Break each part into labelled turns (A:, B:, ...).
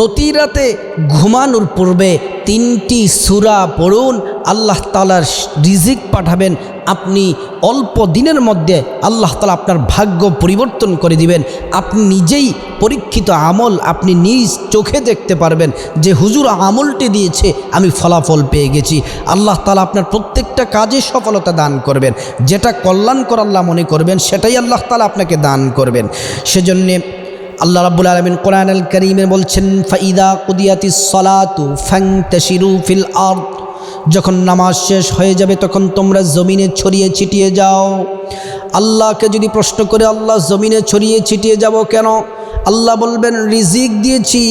A: প্রতি রাতে ঘুমানোর পূর্বে তিনটি সুরা পড়ুন, আল্লাহ তালার রিজিক পাঠাবেন, আপনি অল্প দিনের মধ্যে আল্লাহ তালা আপনার ভাগ্য পরিবর্তন করে দিবেন। আপনি নিজেই পরীক্ষিত আমল আপনি নিজ চোখে দেখতে পারবেন যে, হুজুর, আমলটি দিয়েছে, আমি ফলাফল পেয়ে গেছি। আল্লাহ তালা আপনার প্রত্যেকটা কাজে সফলতা দান করবেন। যেটা কল্যাণকর আল্লাহ মনে করবেন, সেটাই আল্লাহ তালা আপনাকে দান করবেন। সেজন্যে আল্লাহ রাব্বুল আলমিন কোরআন আল করিমে বলছেন, ফাইদা কুদিয়াতি সলাতু ফাংতাশিরু ফিল আর্দ। যখন নামাজ শেষ হয়ে যাবে, তখন তোমরা জমিনে ছড়িয়ে ছিটিয়ে যাও। আল্লাহকে যদি প্রশ্ন করে, আল্লাহ, জমিনে ছড়িয়ে ছিটিয়ে যাব কেন? আল্লাহ বলবেন, রিজিক দিয়েছি।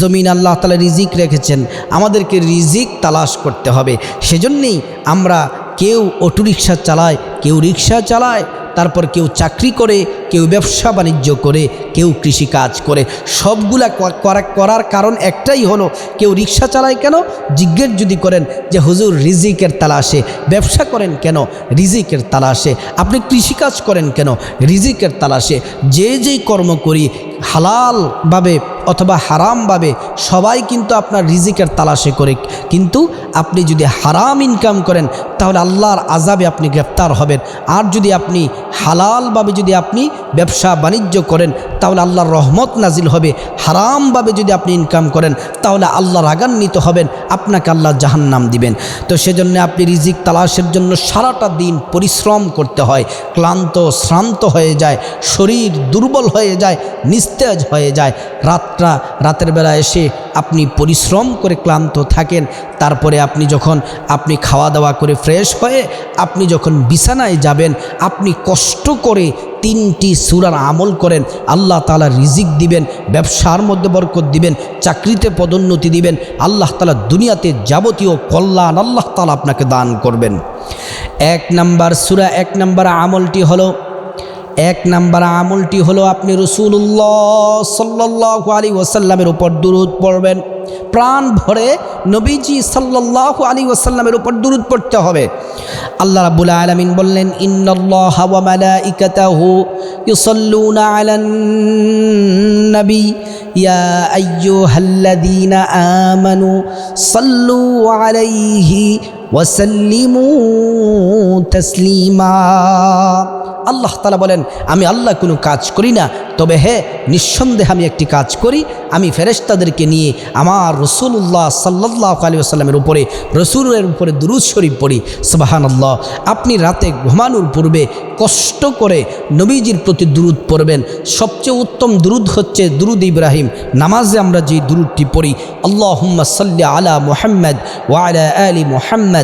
A: জমিন আল্লাহ তালা রিজিক রেখেছেন। আমাদেরকে রিজিক তালাশ করতে হবে। সেজন্যেই আমরা কেউ অটোরিকশা চালায়, কেউ রিক্সা চালায় তারপর কেউ চাকরি করে, কেউ ব্যবসা বাণিজ্য করে, কেউ কৃষি কাজ করে। সবগুলা করা, করার কারণ একটাই হলো, কেউ রিক্সা চালায় কেন? জিজ্ঞেস যদি করেন যে, হুজুর, রিজিকের তালাশে ব্যবসা করেন কেন? রিজিকের তালাশে আপনি কৃষিকাজ করেন কেন? রিজিকের তালাশে যে যেই কর্ম করি হালালভাবে অথবা হারামভাবে সবাই কিন্তু আপনার রিজিকের তালাশে করে। কিন্তু আপনি যদি হারাম ইনকাম করেন, তাহলে আল্লাহর আজাবে আপনি গ্রেফতার হবেন। আর যদি আপনি হালালভাবে যদি আপনি ব্যবসা বাণিজ্য করেন তাহলে আল্লাহর রহমত নাজিল হবে। হারামভাবে যদি আপনি ইনকাম করেন, তাহলে আল্লাহ রাগান্বিত হবেন, আপনাকে আল্লাহ জাহান্নাম দিবেন। তো সেজন্য আপনি রিজিক তালাশের জন্য সারাটা দিন পরিশ্রম করতে হয়। ক্লান্ত, শ্রান্ত হয়ে যায়, শরীর দুর্বল হয়ে যায়, নিস্তেজ হয়ে যায়। রাতটা, রাতের বেলা এসে আপনি পরিশ্রম করে ক্লান্ত থাকেন তারপরে আপনি যখন আপনি খাওয়া দাওয়া করে ফ্রেশ হয়ে আপনি যখন বিছানায় যাবেন, আপনি কষ্ট করে তিনটি সুরার আমল করেন, আল্লাহ তালা রিজিক দিবেন, ব্যবসার মধ্যে বরকত দিবেন, চাকরিতে পদোন্নতি দিবেন, আল্লাহ তালা দুনিয়াতে যাবতীয় কল্যাণ আল্লাহ তালা আপনাকে দান করবেন। এক নাম্বার সুরা, এক নাম্বার আমলটি হলো এক নাম্বার আমলটি হলো আপনি রসুল্লাহ সাল্লাহ আলী ওসাল্লামের উপর দুরুদ পড়বেন। প্রাণ ভরে নবীজি সাল্লাহ আলী ওসাল্লামের উপর দুরুদ পড়তে হবে। আল্লাহ রাবুল আলমিন বললেন, ইন্নাল্লাহ ওয়া মালাইকাতাহু ইউসাল্লুনা আলান নবী। ইয়া আমানু সাল্লু আলাইহি ওয়াসাল্লিমু তাসলিমা। আল্লাহ তালা বলেন, আমি আল্লাহ কোনো কাজ করি না, তবে হ্যাঁ নিঃসন্দেহে আমি একটি কাজ করি। আমি ফেরেশতাদেরকে নিয়ে আমার রসুল্লাহ সাল্লাহ আলী আসাল্লামের উপরে, রসুলের উপরে দুরুদ শরীফ পড়ি। সুবাহানাল্লাহ, আপনি রাতে ঘুমানোর পূর্বে কষ্ট করে নবীজির প্রতি দুরুদ পড়বেন। সবচেয়ে উত্তম দুরুদ হচ্ছে দুরুদ ইব্রাহিম। নামাজে আমরা যে দুরুদটি পড়ি আল্লাহ সাল্লি আলা মুহাম্মদ ওয়ালা আলী মুহাম্মদ।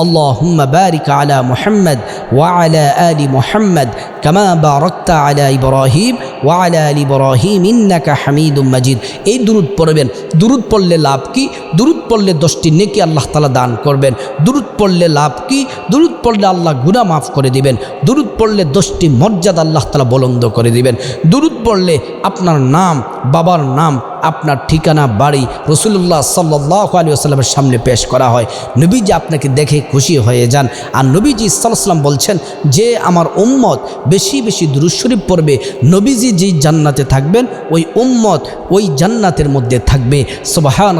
A: اللهم بارك على محمد وعلى آل محمد كما باركت على إبراهيم وعلى آل إبراهيم إنك حميد مجيد এই দুরুদ পড়বেন দুরুদ পড়লে লাভ কি দুরুদ পড়লে দশটি নেকি আল্লাহ তালা দান করবেন দুরুদ পড়লে লাভ কি দুরুদ পড়লে আল্লাহ গুনাহ মাফ করে দিবেন দুরুদ পড়লে দশটি মর্যাদা আল্লাহ তালা বলন্দ করে দিবেন দুরুদ পড়লে আপনার নাম বাবার নাম আপনার ঠিকানা বাড়ি রসুল্লাহ সাল্লাহ আলী আসাল্লামের সামনে পেশ করা হয়। নবীজি আপনাকে দেখে খুশি হয়ে যান। আর নবীজি সাল্লাম বলছেন যে, আমার উম্মত বেশি বেশি দুরুশরীফ পড়বে। নবীজি যেই জান্নাতে থাকবেন, ওই উম্মত ওই জান্নাতের মধ্যে থাকবে। সুবাহান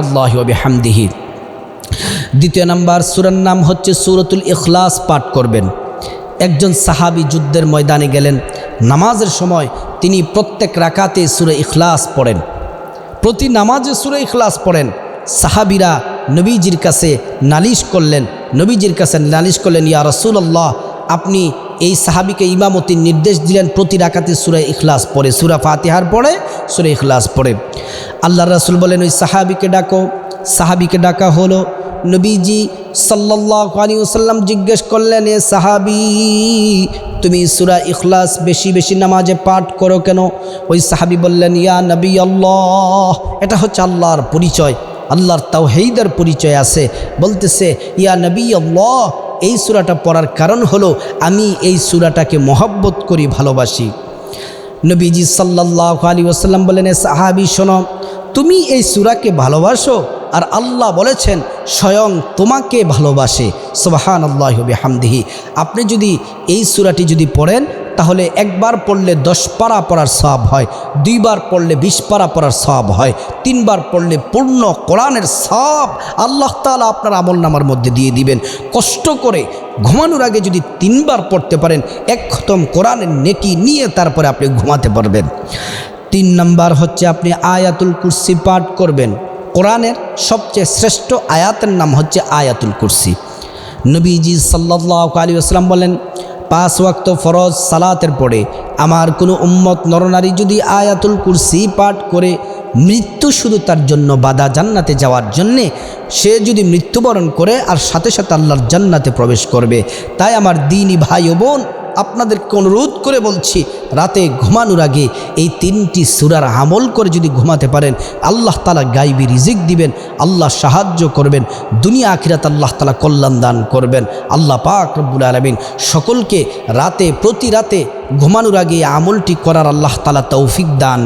A: হামদিহি দ্বিতীয় নাম্বার, সুরার নাম হচ্ছে সুরতুল ইখলাস, পাঠ করবেন। একজন সাহাবি যুদ্ধের ময়দানে গেলেন। নামাজের সময় তিনি প্রত্যেক রাকাতে সুরে ইখলাস পড়েন। প্রতি নামাজে সুরে ইখলাস পড়েন। সাহাবিরা নবীজির কাছে নালিশ করলেন, নবীজির কাছে নালিশ করলেন, ইয়া রসুল্লাহ আপনি এই সাহাবিকে ইমামতির নির্দেশ দিলেন, প্রতি রাকাতে সুরে ইখলাস পড়ে, সুরা ফাতিহার পড়ে, সুরে ইখলাস পড়ে। আল্লাহ রসুল বলেন, ওই সাহাবিকে ডাকো। সাহাবিকে ডাকা হলো। নবীজি সাল্লাহ আলী ওসাল্লাম জিজ্ঞেস করলেন, এ সাহাবি তুমি সুরা ইখলাস বেশি বেশি নামাজে পাঠ করো কেন? ওই সাহাবি বললেন, ইয়া নবী আল্লাহ। এটা হচ্ছে আল্লাহর পরিচয়। আল্লাহর তাওহেইদের পরিচয় আছে। বলতেছে, ইয়া নবী আল্লাহ। এই সুরাটা পড়ার কারণ হলো, আমি এই সুরাটাকে মহব্বত করি, ভালোবাসি। নবীজি সাল্লাহ আলী ওসাল্লাম বলেন সাহাবি, শোনো, তুমি এই সুরাকে ভালোবাসো? আর আল্লাহ বলেছেন, স্বয়ং তোমাকে ভালোবাসে। সোবাহান আল্লাহ হামদিহি আপনি যদি এই সুরাটি যদি পড়েন, তাহলে একবার পড়লে দশ পারা পড়ার সব হয়, দুইবার পড়লে বিশ পারা পড়ার সব হয়, তিনবার পড়লে পূর্ণ কোরআনের সব আল্লাহ তালা আপনার আমল নামার মধ্যে দিয়ে দিবেন। কষ্ট করে ঘুমানোর আগে যদি তিনবার পড়তে পারেন, এক খতম কোরআনের নেকি নিয়ে তারপরে আপনি ঘুমাতে পারবেন। তিন নাম্বার হচ্ছে আপনি আয়াতুল কুরসি পাঠ করবেন। কোরআনের সবচেয়ে শ্রেষ্ঠ আয়াতের নাম হচ্ছে আয়াতুল কুরসি। নবীজি সাল্লাহ আলী আসলাম বলেন, পাঁচ ওয়াক্ত ফরজ সালাতের পরে আমার কোনো উম্মত নরনারী যদি আয়াতুল কুরসি পাঠ করে মৃত্যু শুধু তার জন্য বাধা জান্নাতে যাওয়ার জন্যে, সে যদি মৃত্যুবরণ করে আর সাথে সাথে আল্লাহর জান্নাতে প্রবেশ করবে, তাই আমার দিনই ভাই ও বোন আপনাদেরকে অনুরোধ করে বলছি, রাতে ঘুমানোর আগে এই তিনটি সুরার আমল করে যদি ঘুমাতে পারেন, আল্লাহ তালা গাইবি রিজিক দিবেন, আল্লাহ সাহায্য করবেন, দুনিয়া আখিরাত আল্লাহ তালা কল্যাণ দান করবেন। আল্লাহ পাক রব্বুল আলমিন সকলকে রাতে, প্রতি রাতে ঘুমানোর আগে আমলটি করার আল্লাহ তালা তৌফিক দান